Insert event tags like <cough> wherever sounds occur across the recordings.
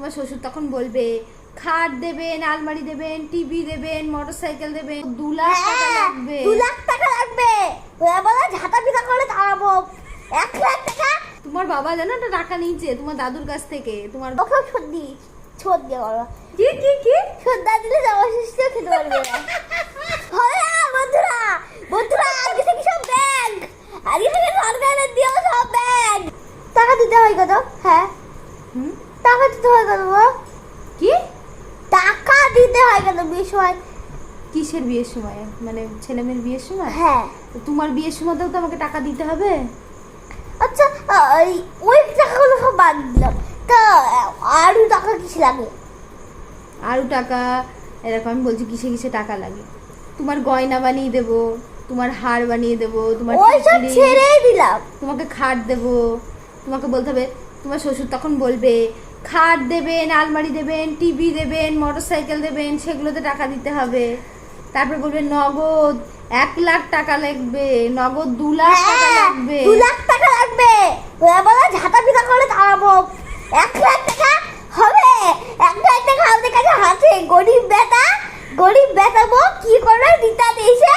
তোমার শ্বশুর তখন বলবে খাট দেবেন আলমারি দেবেন টিভি দেবেন মোটরসাইকেল দেবেন দু লাখ টাকা লাগবে। হ্যাঁ, দু লাখ টাকা লাগবে। ওরা বলে ঝাঁটা পিটা করে তাড়াবো এক লাখ টাকা? তোমার বাবা জানো একটা টাকা নিয়েছে তোমার দাদুর কাছ থেকে। তোমার ওকেও ছোট দি ছোট দিয়ে বলো কি কি কি? সন্ধ্যা দিলে জামা খেতে পারবে না। বন্ধুরা বন্ধুরা আজকে থেকে সব ব্যাগ আজকে থেকে সরকারের দিয়েও সব ব্যাগ টাকা দিতে হয় কত? হ্যাঁ? হয় গো? কি? টাকা দিতে হয় কত বিয়ের সময়? কিসের বিয়ের সময়? মানে ছেলে মেয়ের বিয়ের সময়? হ্যাঁ। তোমার বিয়ের সময়তেও তো আমাকে টাকা দিতে হবে? আচ্ছা ওই ওই টাকাগুলো সব বাদ দিলাম। তা আরও টাকা কিছু লাগে? আরও টাকা? এরকম আমি বলছি কিসে কিসে টাকা লাগে? তোমার গয়না বানিয়ে দেবো তোমার হার বানিয়ে দেবো তোমার ওই সব ছেড়েই দিলাম। তোমাকে খাট দেবো তোমাকে বলতে হবে তোমার শ্বশুর তখন বলবে খাট দেবেন আলমারি দেবেন টিভি দেবেন মোটরসাইকেল দেবেন সেগুলোতে টাকা দিতে হবে। তারপর বলবে নগদ এক লাখ টাকা লাগবে নগদ দু লাখ টাকা হ্যাঁ, লাগবে। দু লাখ টাকা লাগবে। ওরা বলে ঝাঁটা পিটা করে তাড়াবো এক লাখ টাকা হবে। এক লাখ টাকা আমাদের কাছে আছে। গরিব বেটা গরিব বেটাবো কি করবে? দিতা এসে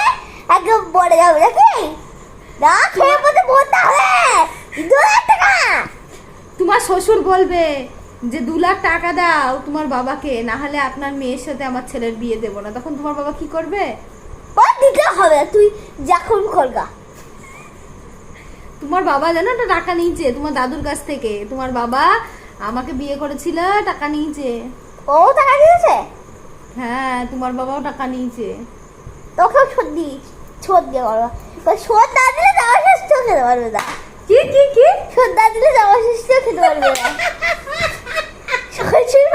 একদম পড়ে যাবে নাকি না খেয়ে পথে বলতে হবে। দু লাখ টাকা। তোমার শ্বশুর বলবে যে দু লাখ টাকা দাও তোমার বাবাকে না হলে আপনার মেয়ের সাথে আমার ছেলের বিয়ে দেবো না। তখন তোমার বাবা কি করবে? ও দিতে হবে তুই যখন করগা তোমার বাবা জানো একটা টাকা নিয়েছে তোমার দাদুর কাছ থেকে। তোমার বাবা আমাকে বিয়ে করেছিল টাকা নিয়েছে। ও টাকা নিয়েছে হ্যাঁ তোমার বাবাও টাকা নিয়েছে। তোকেও ছোট দি ছোট দিয়ে বলো শোধ না দিলে জামা ষষ্ঠীও খেতে পারবে না। কি কি কি? শোধ না দিলে জামা ষষ্ঠীও খেতে পারবে না। <laughs>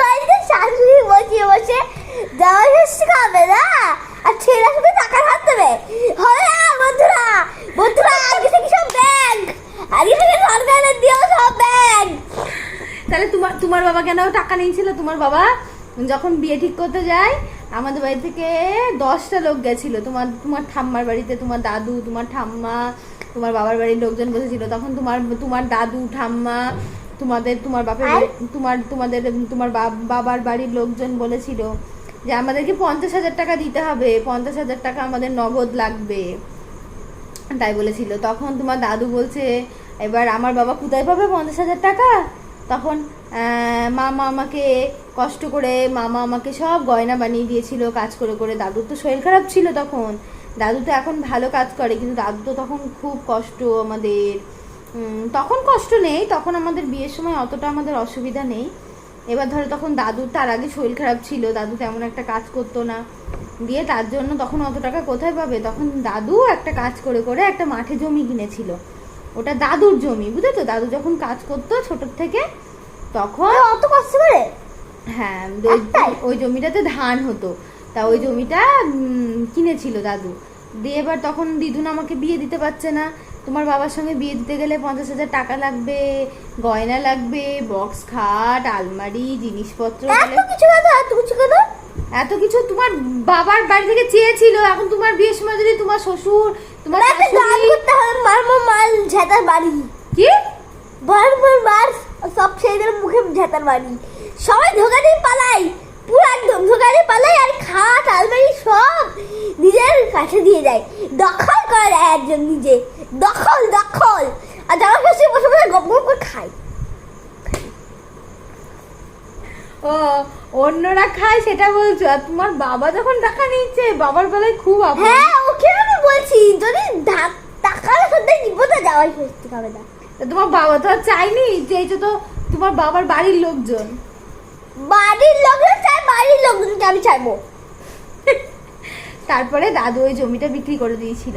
বাড়িতে শাশুড়ি বসিয়ে বসে খাবে, না? আর ছেলেরা শুধু হবে না বন্ধুরা বন্ধুরা আজকে থেকে সব ব্যাগ আজকে থেকে সরকারের সব ব্যাগ তাহলে তোমার তোমার বাবা কেন টাকা নিয়েছিল? তোমার বাবা যখন বিয়ে ঠিক করতে যায়, আমাদের বাড়ি থেকে দশটা লোক গেছিল। তোমার তোমার ঠাম্মার বাড়িতে, তোমার দাদু, তোমার ঠাম্মা, তোমার বাবার বাড়ির লোকজন বসেছিল। তখন তোমার তোমার দাদু, ঠাম্মা তোমাদের তোমার বাপের তোমার তোমাদের তোমার বাব- বাবার বাড়ির লোকজন বলেছিল যে আমাদেরকে পঞ্চাশ হাজার টাকা দিতে হবে পঞ্চাশ হাজার টাকা আমাদের নগদ লাগবে। তাই বলেছিল। তখন তোমার দাদু বলছে এবার আমার বাবা কোথায় পাবে পঞ্চাশ হাজার টাকা? তখন মামা আমাকে কষ্ট করে মামা আমাকে সব গয়না বানিয়ে দিয়েছিল কাজ করে করে। দাদুর তো শরীর খারাপ ছিল তখন। দাদু তো এখন ভালো কাজ করে কিন্তু দাদু তো তখন খুব কষ্ট আমাদের। তখন কষ্ট নেই তখন আমাদের বিয়ের সময় অতটা আমাদের অসুবিধা নেই। এবার ধরো তখন দাদুর তার আগে শরীর খারাপ ছিল দাদু তেমন একটা কাজ করতো না। দিয়ে তার জন্য তখন অত টাকা কোথায় পাবে? তখন দাদু একটা কাজ করে করে একটা মাঠে জমি কিনেছিল। ওটা দাদুর জমি বুঝেছ? দাদু যখন কাজ করতো ছোট থেকে তখন অত কষ্ট করে? হ্যাঁ ওই- জমিটাতে ধান হতো। তা ওই জমিটা কিনেছিল দাদু। দিয়ে এবার তখন দিদুন আমাকে বিয়ে দিতে পারছে না। তোমার বাবার সঙ্গে বিয়ে দিতে গেলে পঞ্চাশ হাজার টাকা লাগবে গয়না লাগবে বক্স খাট আলমারি জিনিসপত্র এত কিছু কথা এত কিছু কথা এত কিছু তোমার বাবার বাড়ি থেকে চেয়েছিল এখন তোমার বিয়ের সময় যদি তোমার শ্বশুর তোমার মার মার মাল ঝেতার বাড়ি। কি? বার বার বার সব ছেলেদের মুখে ঝেতার বাড়ি। সবাই ধোকা দিয়ে পালাই। পুরো একদম ধোকা দিয়ে আর খাট আলমারি সব নিজের কাছে দিয়ে যায় দখল করে একজন নিজে। দখল দখল। আর জামা ষষ্ঠী বসে বসে গপ গপ করে খায়। ও অন্যরা খায় সেটা বলছো? আর তোমার বাবা যখন টাকা নিচ্ছে বাবার বেলায় খুব আপন। হ্যাঁ ওকে আমি বলছি যদি টাকার সাথে বিপদে যাওয়াই ষষ্ঠী খাবে না। তোমার বাবা তো আর চাইনি চেয়েছো তো তোমার বাবার বাড়ির লোকজন। বাড়ির লোকজন চাই বাড়ির লোকজনকে আমি চাইব। তারপরে দাদু ওই জমিটা বিক্রি করে দিয়েছিল।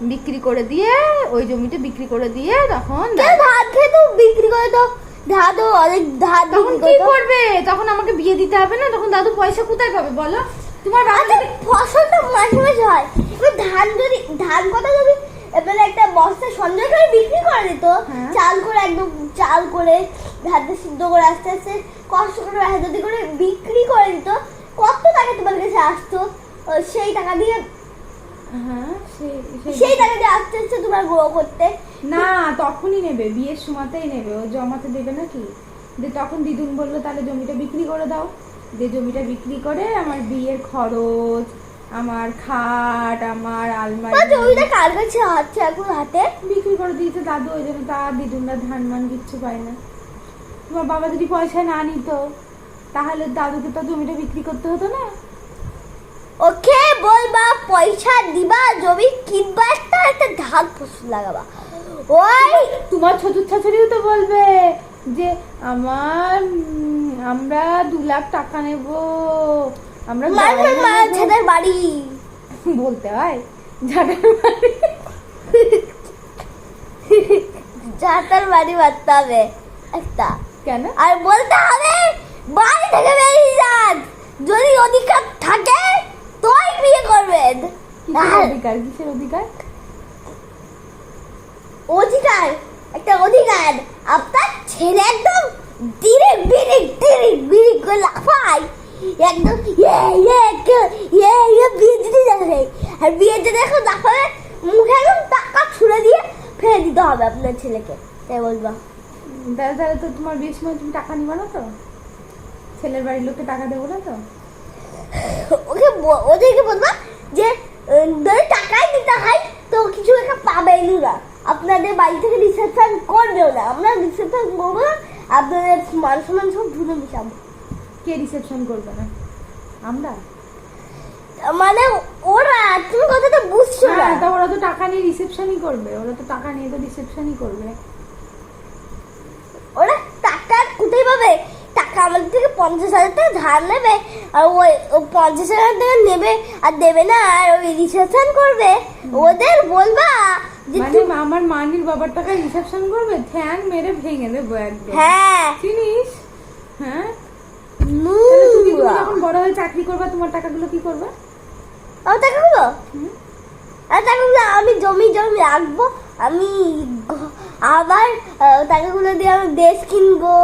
বিক্রি করে দিয়ে ওই জমিটা বিক্রি করে দিয়ে তখন কেউ দাদু- ধান খেয়ে তো বিক্রি করে তো তো অনেক ধান তখন কি করবে? তখন আমাকে বিয়ে দিতে হবে না? তখন দাদু পয়সা কোথায় পাবে বলো? তোমার বাবা আচ্ছা ফসলটা মাঝে মাঝে হয়। এবার ধান যদি ধান কথা যদি এবারে একটা বস্তা করে বিক্রি করে দিত। হ্যাঁ। চাল করে একদম চাল করে ধানটা সিদ্ধ করে আস্তে আস্তে কষ্ট করে যদি করে বিক্রি করে দিত কত টাকা তোমার কাছে আসতো? সেই টাকা দিয়ে হ্যাঁ সেই- সেই টাকা। দিয়ে আস্তে আস্তে তোমার গ্রো করতে। না তখনই নেবে বিয়ের সময়তেই নেবে। ও জমাতে দেবে নাকি? যে তখন দিদুন বলল তাহলে জমিটা বিক্রি করে দাও। যে জমিটা বিক্রি করে আমার বিয়ের খরচ আমার খাট আমার আলমারি। বলছে ওইটা কার কাছে হচ্ছে এখন হাতে? বিক্রি করে দিয়েছে দাদু ওই জন্য তার দিদুনরা ধান মান কিচ্ছু পায় না। তোমার বাবা যদি পয়সা না নিত তাহলে দাদুকে তো জমিটা বিক্রি করতে হতো না। ওকে বলবা পয়সা দিবা জমি কিনবা একটা একটা ধান ফসল লাগাবা। ওই তোমার শ্বশুর শাশুড়িও তো বলবে যে আমার আমরা দু লাখ টাকা নেব। আমরা বাড়ি। বলতে হয় বাড়ি। বাড়ি মারতে হবে একটা। কেন? আর বলতে হবে বাড়ি থেকে বেরিয়ে যান। যদি অধিকার থাকে তোই বিয়ে করবেন। অধিকার? কিসের অধিকার? অধিকার একটা অধিকার। আপনার ছেলে একদম ধীরে বিড়ি ধীরে বিড়ি করে লাফায় একদম ইয়ে ইয়ে কে- ইয়ে ইয়ে বিয়ে দিতে যাবে আর বিয়ে দিতে এখন লাফাবে মুখে একদম টাকা ছুড়ে দিয়ে ফেলে দিতে হবে আপনার ছেলেকে তাই বলবা তাহলে তাহলে তো তোমার বিয়ের সময় তুমি টাকা নিবা না তো? ছেলের বাড়ির লোককে টাকা দেবো না তো? ওকে ওদেরকে বলবা যে যদি টাকাই দিতে হয় তো কিছু একটা পাবেন না আপনাদের বাড়ি থেকে রিসেপশন করবেও না। আমরা রিসেপশন করব না। আপনাদের মান সম্মান সব ধুলে মিশাবো। কে রিসেপশন করবে না? আমরা? মানে ওরা তুমি কথাটা বুঝছ না। হ্যাঁ তা ওরা তো টাকা নিয়ে রিসেপশনই করবে। ওরা তো টাকা নিয়ে তো রিসেপশনই করবে। ওরা টাকা কোথায় পাবে? টাকা আমাদের থেকে পঞ্চাশ হাজার টাকা ধার নেবে আর ওই পঞ্চাশ হাজার টাকা নেবে আর দেবে না আর ওই রিসেপশন করবে। ওদের বলবা যে মানে আমার মানির বাবার টাকা রিসেপশন করবে? ঠ্যাং মেরে ভেঙে দেবো একদম। হ্যাঁ। চিনিস? হ্যাঁ তাহলে তুমি তুমি নোংরা। যখন বড় হয়ে চাকরি করবা তোমার টাকাগুলো কি করবে? আমার টাকাগুলো? আর টাকাগুলো আমি জমি জমি রাখব আমি আবার টাকাগুলো দিয়ে আমি দেশ কিনবো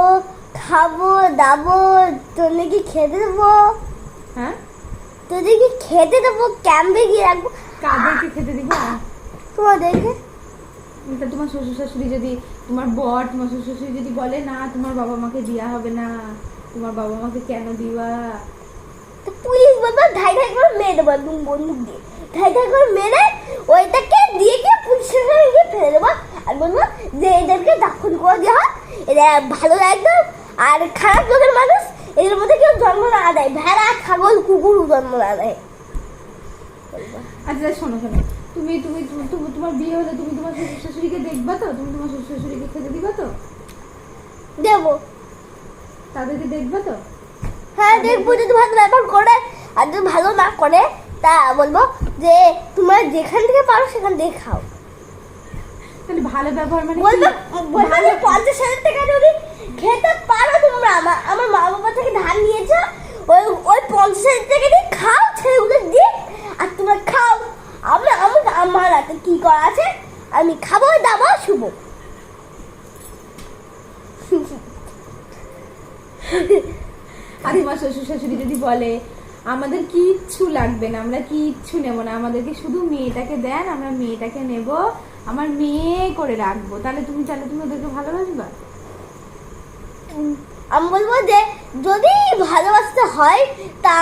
খাব দাবো তোদেরকে খেতে দেবো? হ্যাঁ? তোদেরকে খেতে দেবো? ক্যাম্পে গিয়ে রাখব? কাদেরকে খেতে দিবা? তোমাদেরকে? তা তোমার শ্বশুর শাশুড়ি যদি তোমার বর তোমার শ্বশুর শাশুড়ি যদি বলে না তোমার বাবা মাকে দেওয়া হবে না তোমার বাবা মাকে কেন দিবা তো পুলিশ বলব ঢাই ঢাই করে মেরে দেবো একদম বন্দুক দিয়ে। ঢাই ঢাই করে মেরে ওইটাকে দিয়ে গিয়ে পুলিশের কাছে গিয়ে ফেলে দেবো। আর বলব যে এদেরকে দাফন করে দেওয়া হয় এরা ভালো একদম। আর খারাপ লোকের মানুষ এদের মধ্যে কেউ জন্ম না দেয়। ভেড়া ছাগল কুকুর জন্ম না দেয়। আচ্ছা শোনো শোনো। তুমি তুমি তুমি- তুমি- তোমার বিয়ে হলে তুমি তোমার শ্বশুর শাশুড়িকে দেখবা তো? তুমি তোমার শ্বশুর শাশুড়িকে খেতে দিবা তো? দেবো। তাদেরকে দেখবা তো? হ্যাঁ দেখব যদি ভালো ব্যাপার করে। আর যদি ভালো না করে তা বলব যে তোমরা যেখান থেকে পারো সেখান থেকে খাও। তাহলে ভালো ব্যবহার মানে? বলবে বলবে যে পঞ্চাশ হাজার টাকা যদি খেতে পারো তোমরা আমার আমার মা বাবা থেকে ধার নিয়েছো ওই ওই পঞ্চাশ হাজার টাকা দিয়ে খাও ছেলেগুলো দিয়ে আর তোমরা খাও। আমরা আমার আমার হাতে কি করা আছে? আমি খাব দাবো শুভ আর <laughs> তোমার শ্বশুর শাশুড়ি যদি বলে আমাদের কিচ্ছু লাগবে না আমরা কিচ্ছু নেব না আমাদেরকে শুধু মেয়েটাকে দেন আমরা মেয়েটাকে নেব আমার মেয়ে করে রাখব তাহলে তুমি তাহলে তুমি ওদেরকে ভালোবাসবা? আমি বলব যে যদি ভালোবাসতে হয় তা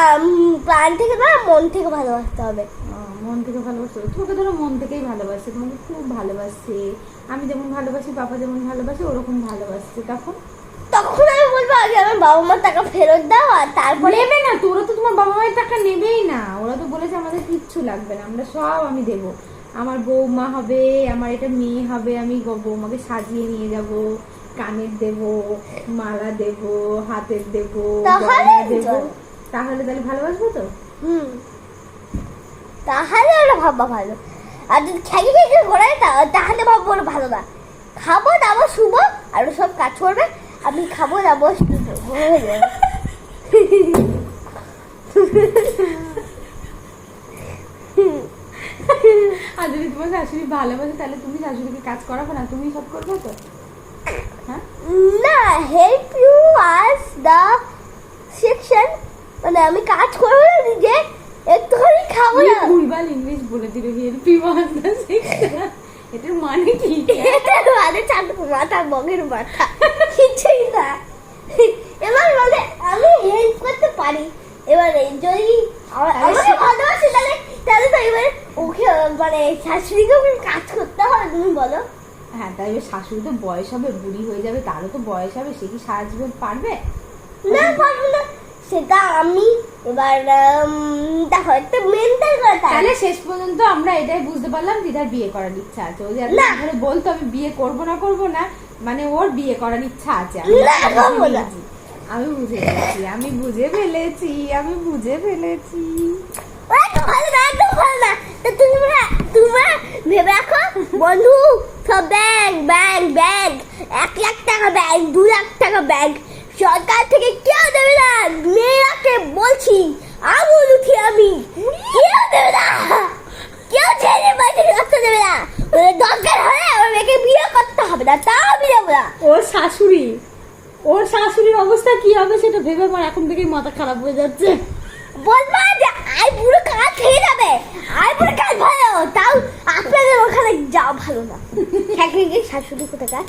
প্রাণ থেকে না মন থেকে ভালোবাসতে হবে। মন থেকে ভালোবাসে তোমাকে ধরো মন থেকেই ভালোবাসে তোমাকে খুব ভালোবাসে। আমি যেমন ভালোবাসি বাবা যেমন ভালোবাসে ওরকম ভালোবাসছে। তখন তখন আমি বলব আগে আমার বাবা মার টাকা ফেরত দাও আর তারপরে নেবে না তোরা তো তোমার বাবা মায়ের টাকা নেবেই না। ওরা তো বলেছে আমাদের কিচ্ছু লাগবে না আমরা সব আমি দেব। আমার বৌমা হবে আমার এটা মেয়ে হবে আমি বৌমাকে সাজিয়ে নিয়ে যাব কানের দেব মালা দেব হাতের দেব তাহলে দেব। তাহলে তাহলে ভালোবাসবো তো? হুম। তাহলে ওরা ভাববা ভালো। আর যদি খেয়ে খেয়ে করে তাহলে ভাববো ওরা ভালো না। খাব দাবো শুভ আর সব কাজ করবে। আমি খাব না শুভ হয়ে যাবে। আর যদি তোমার শাশুড়ি ভালোবাসে তাহলে তুমি শাশুড়িকে কাজ করাবে না তুমি সব করবে তো? হ্যাঁ? না help you us the section মানে আমি কাজ করব না নিজে একটুখানি খাব না। ভুলভাল ইংলিশ বলে দিল হেল্প ইউ এটার মানে কি? এটা মানে চাঁদ মাথা বগের মাথা। না এবার বলে আমি হেল্প করতে পারি। এবারে যদি আমাকে ভালোবাসে তাহলে তাহলে তো এবারে ওকে মানে শাশুড়িকে ওকে কাজ করতে হবে তুমি বলো। হ্যাঁ তাই শাশুড়ি তো বয়স হবে বুড়ি হয়ে যাবে তারও তো বয়স হবে সে কি সারা জীবন পারবে? না পারব না। সেটা আমি এবার দেখো একটা মেন্টাল কথা তাহলে শেষ পর্যন্ত আমরা এটাই বুঝতে পারলাম দিদার বিয়ে করার ইচ্ছা আছে। ও যে। বলতো আমি বিয়ে করব না করব না। মানে ওর বিয়ে করার ইচ্ছা আছে। আমি বুঝে ফেলেছি। আমি বুঝে ফেলেছি আমি বুঝে ফেলেছি বন্ধু সব ব্যাংক ব্যাংক ব্যাংক এক লাখ টাকা ব্যাংক দু লাখ টাকা ব্যাংক সরকার থেকে কেউ দেবে না। মেয়েরাকে বলছি উঠি আমি। কেউ দেবে না কেউ ছেলে বাড়িতে রাখতে দেবে না ওদের দরকার হলে আমার মেয়েকে বিয়ে করতে হবে না তা আমি না। ওর শাশুড়ি ওর শাশুড়ির অবস্থা কি হবে সেটা ভেবে আমার এখন থেকেই মাথা খারাপ হয়ে যাচ্ছে। বলবা যে আই পুরো কাজ খেয়ে যাবে আই পুরো কাজ ভালো তাও আপনাদের ওখানে যাও ভালো না। <laughs> শাশুড়ি শাশুড়ি কোথাকার?